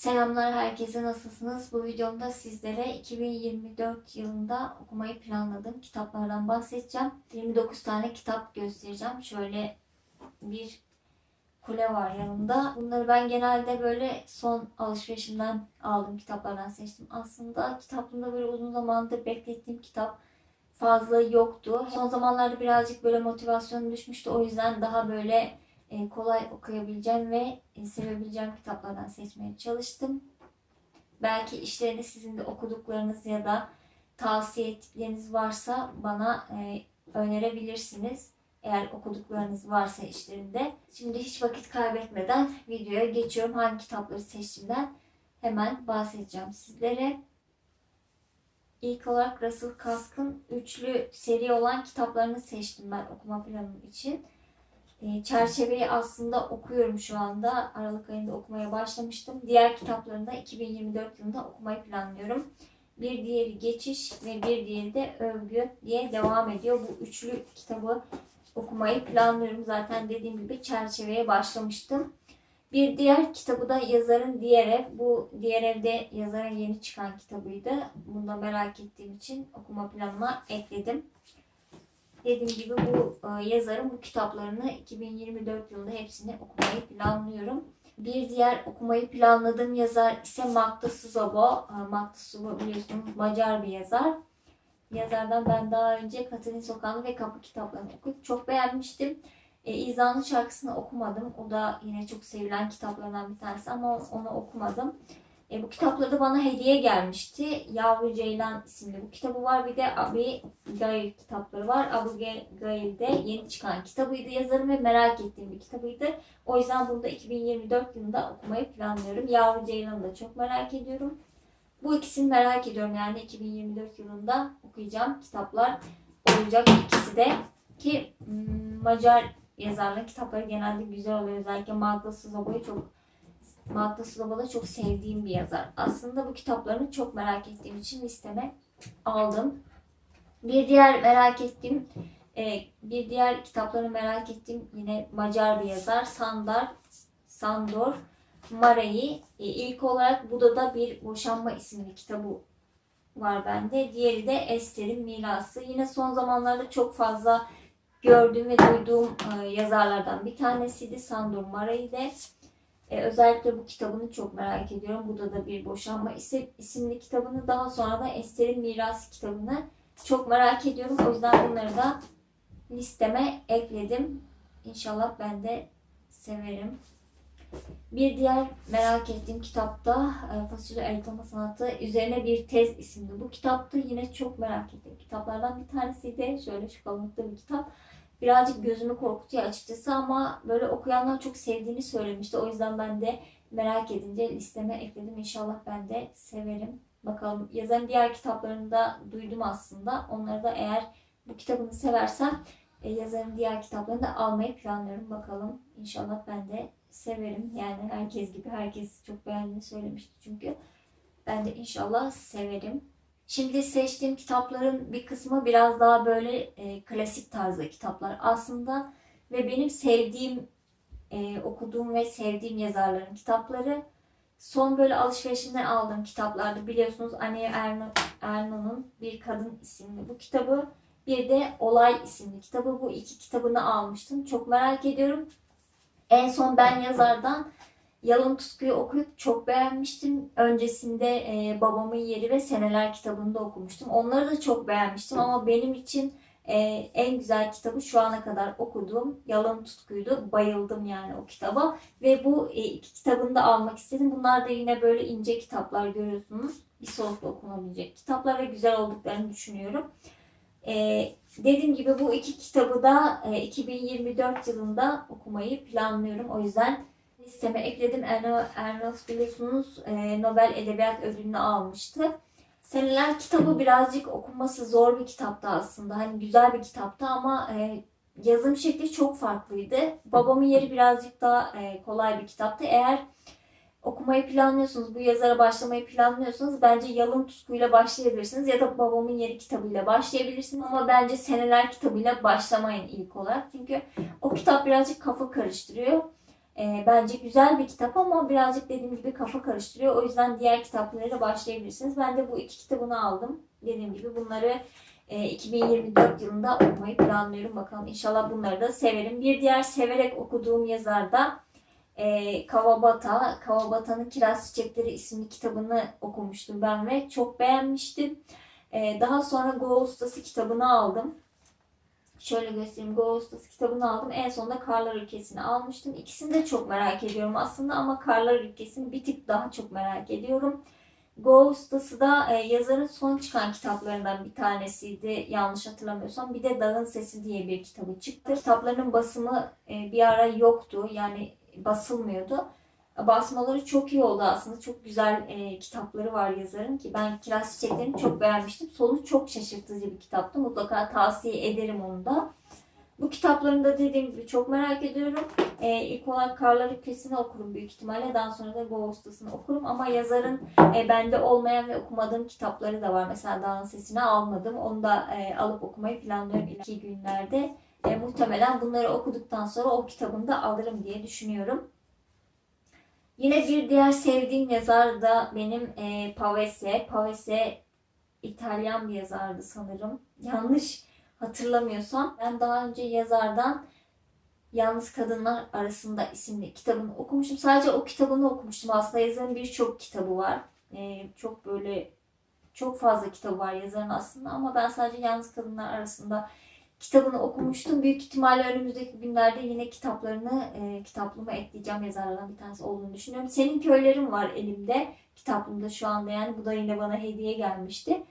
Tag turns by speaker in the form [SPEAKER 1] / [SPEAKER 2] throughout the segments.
[SPEAKER 1] Selamlar herkese nasılsınız? Bu videomda sizlere 2024 yılında okumayı planladığım kitaplardan bahsedeceğim. 29 tane kitap göstereceğim. Şöyle bir kule var yanımda. Bunları ben genelde böyle son alışverişimden aldığım kitaplardan seçtim. Aslında kitaplığımda böyle uzun zamandır beklettiğim kitap fazla yoktu. Son zamanlarda birazcık böyle motivasyonum düşmüştü. O yüzden daha böyle kolay okuyabileceğim ve e, sevebileceğim kitaplardan seçmeye çalıştım. Belki işlerinde sizin de okuduklarınız ya da tavsiye ettikleriniz varsa bana e, önerebilirsiniz. Eğer okuduklarınız varsa işlerinde. Şimdi hiç vakit kaybetmeden videoya geçiyorum. Hangi kitapları seçtiğimden hemen bahsedeceğim sizlere. İlk olarak Russell Kask'ın üçlü seri olan kitaplarını seçtim ben okuma planım için. E, Çerçeveyi aslında okuyorum şu anda. Aralık ayında okumaya başlamıştım. Diğer kitaplarını da 2024 yılında okumayı planlıyorum. Bir diğeri Geçiş ve bir diğeri de Övgü diye devam ediyor. Bu üçlü kitabı okumayı planlıyorum. Zaten dediğim gibi çerçeveye başlamıştım. Bir diğer kitabı da yazarın Diğer Ev. Bu Diğer Ev'de yazarın yeni çıkan kitabıydı. Bunu da merak ettiğim için okuma planıma ekledim. Dediğim gibi bu e, yazarın bu kitaplarını 2024 yılında hepsini okumayı planlıyorum. Bir diğer okumayı planladığım yazar ise Magda Suzabo. E, Magda Suzabo biliyorsunuz Macar bir yazar. Yazardan ben daha önce Katalin Sokağı'nı ve Kapı kitaplarını okuyup çok beğenmiştim. E, İzanlı şarkısını okumadım. O da yine çok sevilen kitaplarından bir tanesi ama onu okumadım. E, bu kitapları da bana hediye gelmişti. Yavru Ceylan isimli bu kitabı var. Bir de Abi Gail kitapları var. Abu Gail'de yeni çıkan kitabıydı yazarım ve merak ettiğim bir kitabıydı. O yüzden bunu da 2024 yılında okumayı planlıyorum. Yavru Ceylan'ı da çok merak ediyorum. Bu ikisini merak ediyorum. Yani 2024 yılında okuyacağım kitaplar olacak ikisi de. Ki hmm, Macar yazarların kitapları genelde güzel oluyor. Özellikle Magda Suzoba'yı çok Magda Sloba'da çok sevdiğim bir yazar. Aslında bu kitaplarını çok merak ettiğim için listeme aldım. Bir diğer merak ettiğim e, bir diğer kitaplarını merak ettiğim yine Macar bir yazar Sandar Sandor Mara'yı e, ilk olarak Buda'da bir Boşanma isimli kitabı var bende. Diğeri de Ester'in Mirası. Yine son zamanlarda çok fazla gördüğüm ve duyduğum e, yazarlardan bir tanesiydi Sandor Mara'yı de. E, özellikle bu kitabını çok merak ediyorum. Burada da bir boşanma isimli kitabını daha sonra da Ester'in Mirası kitabını çok merak ediyorum. O yüzden bunları da listeme ekledim. İnşallah ben de severim. Bir diğer merak ettiğim kitapta e, Fasulye Ayıklama Sanatı üzerine bir tez isimli. Bu kitapta yine çok merak ettiğim kitaplardan bir tanesiydi. Şöyle şu kalınlıkta bir kitap birazcık gözümü korkutuyor açıkçası ama böyle okuyanlar çok sevdiğini söylemişti. O yüzden ben de merak edince listeme ekledim. İnşallah ben de severim. Bakalım yazarın diğer kitaplarını da duydum aslında. Onları da eğer bu kitabını seversem e, yazarın diğer kitaplarını da almayı planlıyorum. Bakalım inşallah ben de severim. Yani herkes gibi herkes çok beğendiğini söylemişti çünkü. Ben de inşallah severim. Şimdi seçtiğim kitapların bir kısmı biraz daha böyle e, klasik tarzda kitaplar aslında ve benim sevdiğim, e, okuduğum ve sevdiğim yazarların kitapları. Son böyle alışverişinden aldığım kitaplardı. Biliyorsunuz Anne Erno, Erno'nun Bir Kadın isimli bu kitabı. Bir de Olay isimli kitabı. Bu iki kitabını almıştım. Çok merak ediyorum. En son ben yazardan Yalın Tutku'yu okuyup çok beğenmiştim. Öncesinde e, Babamın Yeri ve Seneler kitabını da okumuştum. Onları da çok beğenmiştim ama benim için e, en güzel kitabı şu ana kadar okuduğum Yalın Tutku'ydu. Bayıldım yani o kitaba. Ve bu e, iki kitabını da almak istedim. Bunlar da yine böyle ince kitaplar görüyorsunuz. Bir solukta okunabilecek kitaplar ve güzel olduklarını düşünüyorum. E, dediğim gibi bu iki kitabı da e, 2024 yılında okumayı planlıyorum. O yüzden listeme ekledim. Ernest biliyorsunuz e, Nobel Edebiyat Ödülünü almıştı. Seneler kitabı birazcık okunması zor bir kitaptı aslında. Hani güzel bir kitaptı ama e, yazım şekli çok farklıydı. Babamın yeri birazcık daha e, kolay bir kitaptı. Eğer okumayı planlıyorsunuz, bu yazara başlamayı planlıyorsanız bence Yalın Tutku'yla başlayabilirsiniz ya da Babamın Yeri kitabıyla başlayabilirsiniz. Ama bence Seneler kitabıyla başlamayın ilk olarak. Çünkü o kitap birazcık kafa karıştırıyor. E, bence güzel bir kitap ama birazcık dediğim gibi kafa karıştırıyor. O yüzden diğer kitaplara da başlayabilirsiniz. Ben de bu iki kitabını aldım. Dediğim gibi bunları e, 2024 yılında okumayı planlıyorum. Bakalım inşallah bunları da severim. Bir diğer severek okuduğum yazar da e, Kawabata. Kawabata'nın Kiraz Çiçekleri isimli kitabını okumuştum ben ve çok beğenmiştim. E, daha sonra Go Ustası kitabını aldım. Şöyle göstereyim. Go Ustası kitabını aldım. En sonunda Karlar Ülkesi'ni almıştım. İkisini de çok merak ediyorum aslında ama Karlar Ülkesi'ni bir tık daha çok merak ediyorum. Go Ustası da e, yazarın son çıkan kitaplarından bir tanesiydi yanlış hatırlamıyorsam. Bir de Dağın Sesi diye bir kitabı çıktı. Kitaplarının basımı e, bir ara yoktu. Yani basılmıyordu. Basmaları çok iyi oldu aslında. Çok güzel e, kitapları var yazarın ki ben Kiraz Çiçeklerini çok beğenmiştim. Sonu çok şaşırtıcı bir kitaptı. Mutlaka tavsiye ederim onu da. Bu kitaplarını da dediğim gibi çok merak ediyorum. E, ilk olarak Karlar Ülkesi'ni okurum büyük ihtimalle. Daha sonra da Go Ustası'nı okurum. Ama yazarın e, bende olmayan ve okumadığım kitapları da var. Mesela Dağın Sesi'ni almadım. Onu da e, alıp okumayı planlıyorum ileriki günlerde. E, muhtemelen bunları okuduktan sonra o kitabını da alırım diye düşünüyorum. Yine bir diğer sevdiğim yazar da benim e, Pavese. Pavese İtalyan bir yazardı sanırım. Yanlış hatırlamıyorsam. Ben daha önce yazardan Yalnız Kadınlar Arasında isimli kitabını okumuştum. Sadece o kitabını okumuştum. Aslında yazarın birçok kitabı var. E, çok böyle çok fazla kitabı var yazarın aslında ama ben sadece Yalnız Kadınlar Arasında kitabını okumuştum. Büyük ihtimalle önümüzdeki günlerde yine kitaplarını e, kitaplığıma ekleyeceğim yazarlardan bir tanesi olduğunu düşünüyorum. Senin köylerin var elimde. Kitaplığımda şu anda yani bu da yine bana hediye gelmişti.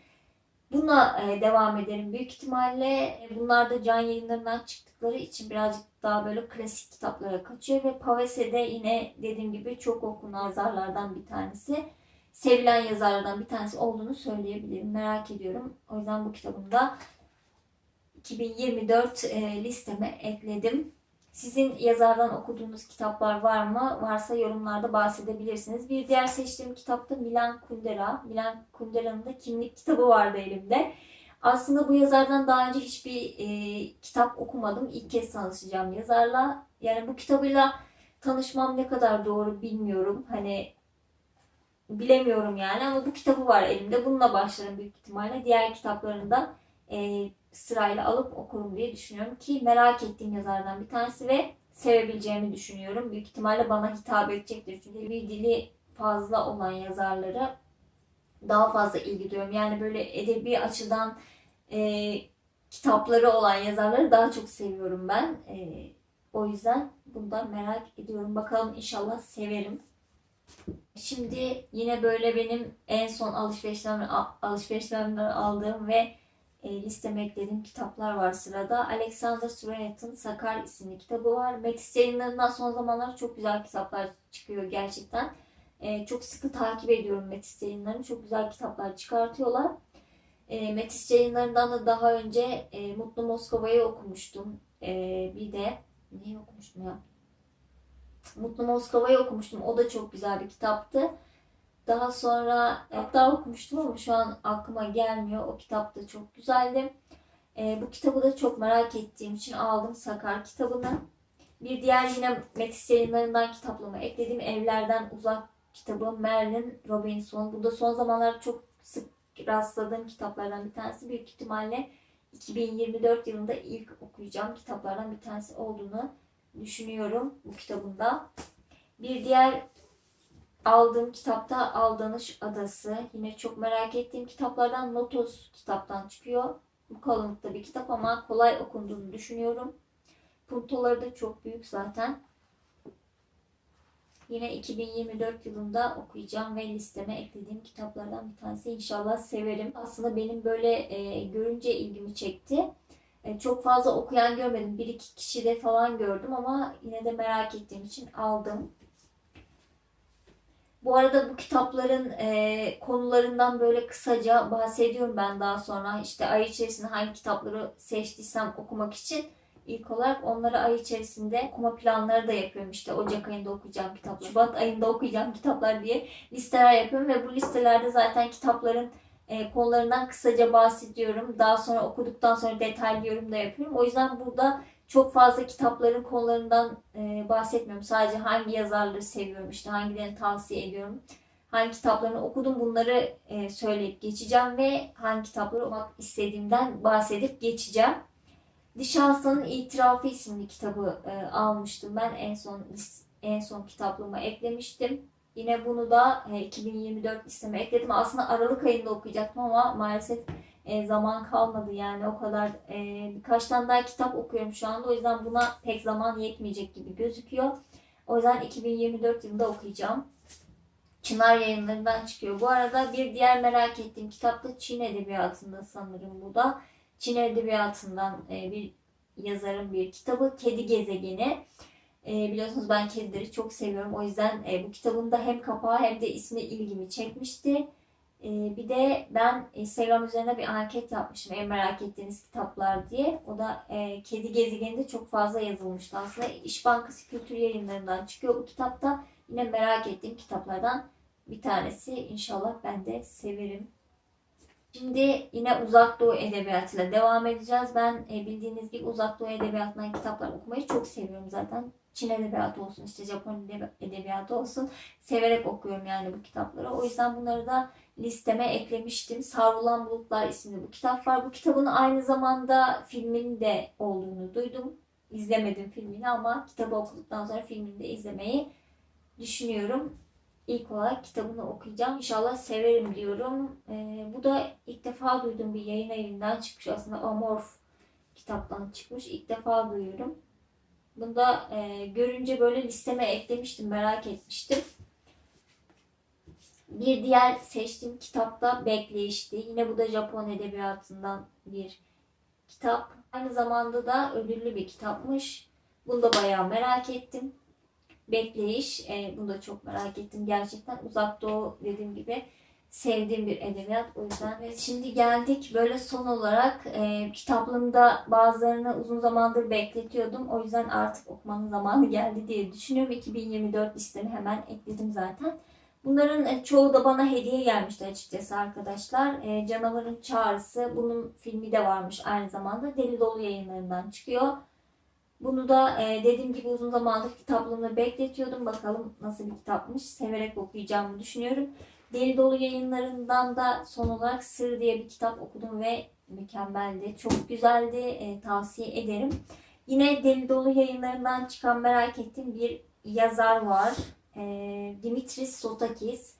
[SPEAKER 1] Buna e, devam ederim. Büyük ihtimalle bunlar da can yayınlarından çıktıkları için birazcık daha böyle klasik kitaplara kaçıyor ve Pavese de yine dediğim gibi çok okunan yazarlardan bir tanesi. Sevilen yazarlardan bir tanesi olduğunu söyleyebilirim. Merak ediyorum. O yüzden bu kitabını da 2024 e, listeme ekledim. Sizin yazardan okuduğunuz kitaplar var mı? Varsa yorumlarda bahsedebilirsiniz. Bir diğer seçtiğim kitap da Milan Kundera. Milan Kundera'nın da kimlik kitabı vardı elimde. Aslında bu yazardan daha önce hiçbir e, kitap okumadım. İlk kez tanışacağım yazarla. Yani bu kitabıyla tanışmam ne kadar doğru bilmiyorum. Hani bilemiyorum yani ama bu kitabı var elimde. Bununla başlarım büyük ihtimalle. Diğer kitaplarında e, sırayla alıp okurum diye düşünüyorum ki merak ettiğim yazardan bir tanesi ve sevebileceğimi düşünüyorum. Büyük ihtimalle bana hitap edecektir. Çünkü bir dili fazla olan yazarlara daha fazla ilgi duyuyorum. Yani böyle edebi açıdan e, kitapları olan yazarları daha çok seviyorum ben. E, o yüzden bundan merak ediyorum. Bakalım inşallah severim. Şimdi yine böyle benim en son alışverişlerimden, alışverişlerimden aldığım ve e, listeme eklediğim kitaplar var sırada. Alexander Surenet'in Sakar isimli kitabı var. Metis yayınlarından son zamanlarda çok güzel kitaplar çıkıyor gerçekten. E, çok sıkı takip ediyorum Metis yayınlarını. Çok güzel kitaplar çıkartıyorlar. E, Metis yayınlarından da daha önce e, Mutlu Moskova'yı okumuştum. E, bir de neyi okumuştum ya? Mutlu Moskova'yı okumuştum. O da çok güzel bir kitaptı. Daha sonra hatta okumuştum ama şu an aklıma gelmiyor. O kitap da çok güzeldi. E, bu kitabı da çok merak ettiğim için aldım Sakar kitabını. Bir diğer yine Metis yayınlarından kitaplığıma eklediğim Evlerden Uzak kitabı Merlin Robinson. Bu da son zamanlarda çok sık rastladığım kitaplardan bir tanesi. Büyük ihtimalle 2024 yılında ilk okuyacağım kitaplardan bir tanesi olduğunu düşünüyorum bu kitabında. Bir diğer aldığım kitapta Aldanış Adası. Yine çok merak ettiğim kitaplardan Lotus kitaptan çıkıyor. Bu kalınlıkta bir kitap ama kolay okunduğunu düşünüyorum. Puntoları da çok büyük zaten. Yine 2024 yılında okuyacağım ve listeme eklediğim kitaplardan bir tanesi. İnşallah severim. Aslında benim böyle e, görünce ilgimi çekti. E, çok fazla okuyan görmedim. Bir iki kişi de falan gördüm ama yine de merak ettiğim için aldım. Bu arada bu kitapların e, konularından böyle kısaca bahsediyorum ben daha sonra. İşte ay içerisinde hangi kitapları seçtiysem okumak için ilk olarak onları ay içerisinde okuma planları da yapıyorum. İşte Ocak ayında okuyacağım kitaplar, Şubat ayında okuyacağım kitaplar diye listeler yapıyorum ve bu listelerde zaten kitapların e, konularından kısaca bahsediyorum. Daha sonra okuduktan sonra detaylı yorum da yapıyorum. O yüzden burada çok fazla kitapların konularından e, bahsetmiyorum. Sadece hangi yazarları seviyorum, işte hangilerini tavsiye ediyorum. Hangi kitaplarını okudum bunları e, söyleyip geçeceğim ve hangi kitapları okumak istediğimden bahsedip geçeceğim. Diş Hastanın İtirafı isimli kitabı e, almıştım ben en son en son kitaplığıma eklemiştim. Yine bunu da e, 2024 listeme ekledim. Aslında Aralık ayında okuyacaktım ama maalesef e, zaman kalmadı yani o kadar e, birkaç tane daha kitap okuyorum şu anda o yüzden buna pek zaman yetmeyecek gibi gözüküyor. O yüzden 2024 yılında okuyacağım. Çınar yayınlarından çıkıyor. Bu arada bir diğer merak ettiğim kitap da Çin Edebiyatı'nda sanırım bu da. Çin Edebiyatı'ndan e, bir yazarın bir kitabı Kedi Gezegeni. E, biliyorsunuz ben kedileri çok seviyorum. O yüzden e, bu kitabın da hem kapağı hem de ismi ilgimi çekmişti. E, bir de ben Instagram üzerine bir anket yapmışım. En merak ettiğiniz kitaplar diye. O da e, Kedi Gezegeni'nde çok fazla yazılmıştı aslında. İş Bankası Kültür Yayınları'ndan çıkıyor bu kitapta. Yine merak ettiğim kitaplardan bir tanesi. İnşallah ben de severim. Şimdi yine Uzak Doğu Edebiyatı'yla devam edeceğiz. Ben e, bildiğiniz gibi Uzak Doğu Edebiyatı'ndan kitaplar okumayı çok seviyorum zaten. Çin Edebiyatı olsun, işte Japon Edebiyatı olsun. Severek okuyorum yani bu kitapları. O yüzden bunları da listeme eklemiştim. Savrulan Bulutlar isimli bu kitap var. Bu kitabın aynı zamanda filminin de olduğunu duydum. İzlemedim filmini ama kitabı okuduktan sonra filmini de izlemeyi düşünüyorum. İlk olarak kitabını okuyacağım. İnşallah severim diyorum. Ee, bu da ilk defa duyduğum bir yayın evinden çıkmış. Aslında Amorf kitaptan çıkmış. İlk defa duyuyorum. Bunu da e, görünce böyle listeme eklemiştim. Merak etmiştim. Bir diğer seçtiğim kitap da Bekleyiş'ti. Yine bu da Japon edebiyatından bir kitap. Aynı zamanda da ödüllü bir kitapmış. Bunu da bayağı merak ettim. Bekleyiş. E, bunu da çok merak ettim gerçekten. Uzak Doğu dediğim gibi sevdiğim bir edebiyat. O yüzden ve şimdi geldik böyle son olarak e, kitaplığımda bazılarını uzun zamandır bekletiyordum. O yüzden artık okumanın zamanı geldi diye düşünüyorum. 2024 listemi hemen ekledim zaten. Bunların e, çoğu da bana hediye gelmişti açıkçası arkadaşlar. E, Canavarın Çağrısı. Bunun filmi de varmış aynı zamanda. Deli Dolu yayınlarından çıkıyor. Bunu da e, dediğim gibi uzun zamandır kitaplığımda bekletiyordum. Bakalım nasıl bir kitapmış. Severek okuyacağımı düşünüyorum. Deli Dolu yayınlarından da son olarak Sır diye bir kitap okudum ve mükemmeldi. Çok güzeldi. E, tavsiye ederim. Yine Deli Dolu yayınlarından çıkan merak ettiğim bir yazar var. E, Dimitris Sotakis.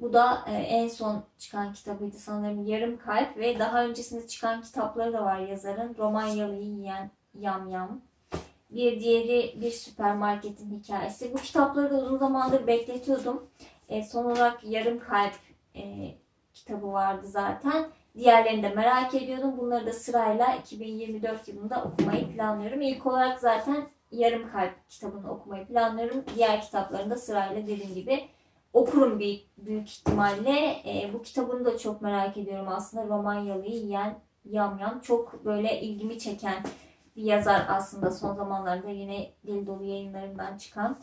[SPEAKER 1] Bu da e, en son çıkan kitabıydı sanırım Yarım Kalp ve daha öncesinde çıkan kitapları da var yazarın. Romanyalıyı yiyen Yam Yam. Bir diğeri bir süpermarketin hikayesi. Bu kitapları da uzun zamandır bekletiyordum. E, son olarak Yarım Kalp e, kitabı vardı zaten. Diğerlerini de merak ediyordum. Bunları da sırayla 2024 yılında okumayı planlıyorum. İlk olarak zaten Yarım Kalp kitabını okumayı planlıyorum. Diğer kitaplarını da sırayla dediğim gibi okurum bir büyük ihtimalle. E, bu kitabını da çok merak ediyorum aslında. Romanyalı'yı yiyen Yam Yam. Çok böyle ilgimi çeken bir yazar aslında son zamanlarda yine Dil Dolu yayınlarından çıkan.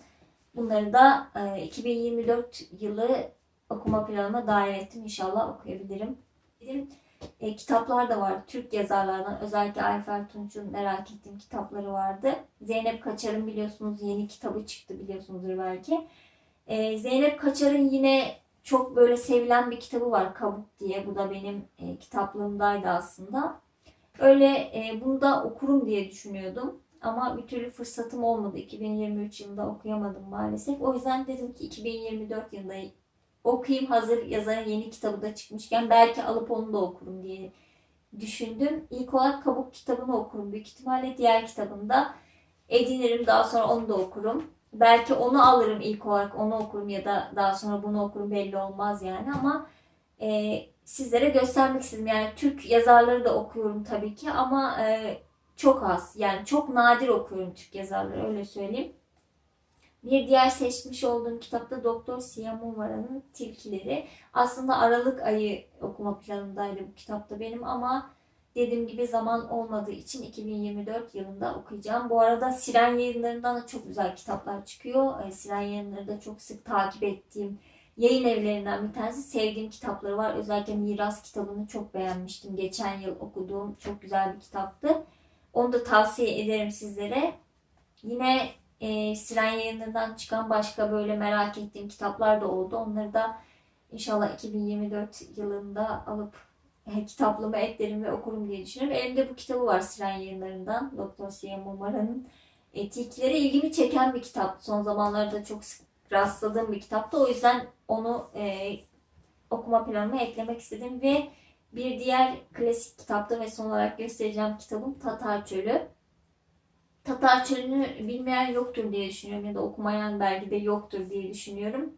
[SPEAKER 1] Bunları da e, 2024 yılı okuma planıma dahil ettim. İnşallah okuyabilirim. Dedim, e, kitaplar da var. Türk yazarlardan özellikle Ayfer Tunç'un merak ettiğim kitapları vardı. Zeynep Kaçar'ın biliyorsunuz yeni kitabı çıktı biliyorsunuzdur belki. E, Zeynep Kaçar'ın yine çok böyle sevilen bir kitabı var Kabuk diye. Bu da benim e, kitaplığımdaydı aslında. Öyle e, bunu da okurum diye düşünüyordum. Ama bir türlü fırsatım olmadı. 2023 yılında okuyamadım maalesef. O yüzden dedim ki 2024 yılında okuyayım hazır yazarın yeni kitabı da çıkmışken belki alıp onu da okurum diye düşündüm. İlk olarak Kabuk kitabını okurum. Büyük ihtimalle diğer kitabını da edinirim. Daha sonra onu da okurum. Belki onu alırım ilk olarak onu okurum ya da daha sonra bunu okurum belli olmaz yani ama e, sizlere göstermek istedim. Yani Türk yazarları da okuyorum tabii ki ama e, çok az. Yani çok nadir okuyorum Türk yazarları öyle söyleyeyim. Bir diğer seçmiş olduğum kitapta Doktor Siyamun Vara'nın Tilkileri. Aslında Aralık ayı okuma planındaydı bu kitapta benim ama dediğim gibi zaman olmadığı için 2024 yılında okuyacağım. Bu arada Siren yayınlarından da çok güzel kitaplar çıkıyor. Siren yayınları da çok sık takip ettiğim yayın evlerinden bir tanesi. Sevdiğim kitapları var. Özellikle Miras kitabını çok beğenmiştim. Geçen yıl okuduğum çok güzel bir kitaptı. Onu da tavsiye ederim sizlere. Yine e, Siren yayınlarından çıkan başka böyle merak ettiğim kitaplar da oldu. Onları da inşallah 2024 yılında alıp e, kitaplığıma eklerim ve okurum diye düşünüyorum. Elimde bu kitabı var Siren yayınlarından. Doktor Siyem Umara'nın etikleri ilgimi çeken bir kitap. Son zamanlarda çok sık rastladığım bir kitaptı. O yüzden onu e, okuma planıma eklemek istedim ve bir diğer klasik kitapta ve son olarak göstereceğim kitabım Tatar Çölü. Tatar Çölü'nü bilmeyen yoktur diye düşünüyorum ya da okumayan belki de yoktur diye düşünüyorum.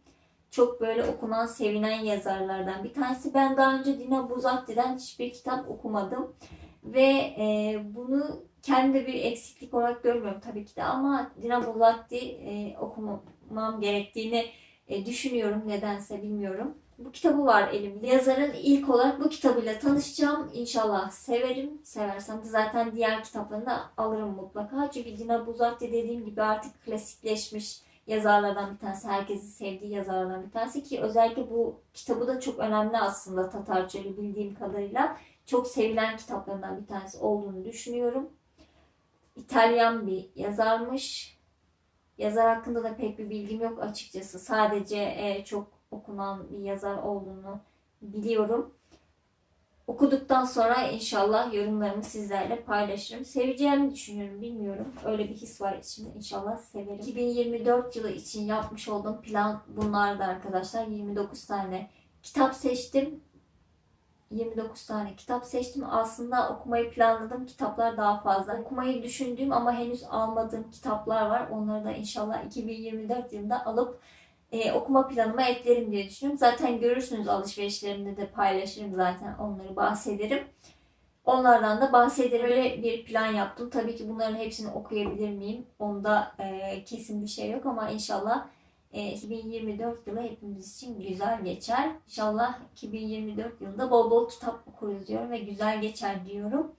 [SPEAKER 1] Çok böyle okunan, sevinen yazarlardan bir tanesi. Ben daha önce Dina Buzatti'den hiçbir kitap okumadım. Ve e, bunu kendi bir eksiklik olarak görmüyorum tabii ki de ama Dina Buzatti e, okumam gerektiğini e, düşünüyorum nedense bilmiyorum. Bu kitabı var elimde. Yazarın ilk olarak bu kitabıyla tanışacağım. İnşallah severim. Seversem de zaten diğer kitaplarını da alırım mutlaka. Çünkü Dina Buzatti dediğim gibi artık klasikleşmiş yazarlardan bir tanesi. Herkesin sevdiği yazarlardan bir tanesi ki özellikle bu kitabı da çok önemli aslında Tatar Çölü bildiğim kadarıyla. Çok sevilen kitaplarından bir tanesi olduğunu düşünüyorum. İtalyan bir yazarmış. Yazar hakkında da pek bir bilgim yok açıkçası. Sadece e, çok okunan bir yazar olduğunu biliyorum. Okuduktan sonra inşallah yorumlarımı sizlerle paylaşırım. Seveceğimi düşünüyorum, bilmiyorum. Öyle bir his var içimde. İnşallah severim. 2024 yılı için yapmış olduğum plan bunlardı arkadaşlar. 29 tane kitap seçtim. 29 tane kitap seçtim. Aslında okumayı planladığım kitaplar daha fazla. Okumayı düşündüğüm ama henüz almadığım kitaplar var. Onları da inşallah 2024 yılında alıp e, okuma planıma eklerim diye düşünüyorum. Zaten görürsünüz alışverişlerimde de paylaşırım zaten onları bahsederim. Onlardan da bahsederim. Böyle bir plan yaptım. Tabii ki bunların hepsini okuyabilir miyim? Onda e, kesin bir şey yok ama inşallah e, 2024 yılı hepimiz için güzel geçer. İnşallah 2024 yılında bol bol kitap okuruz diyorum ve güzel geçer diyorum.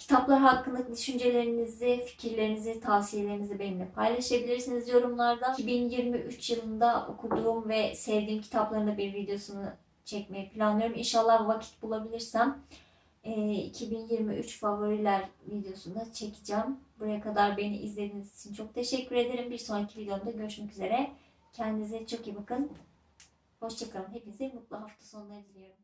[SPEAKER 1] Kitaplar hakkındaki düşüncelerinizi, fikirlerinizi, tavsiyelerinizi benimle paylaşabilirsiniz yorumlarda. 2023 yılında okuduğum ve sevdiğim kitapların da bir videosunu çekmeyi planlıyorum. İnşallah vakit bulabilirsem e, 2023 favoriler videosunu da çekeceğim. Buraya kadar beni izlediğiniz için çok teşekkür ederim. Bir sonraki videomda görüşmek üzere. Kendinize çok iyi bakın. Hoşçakalın. Hepinize mutlu hafta sonları diliyorum.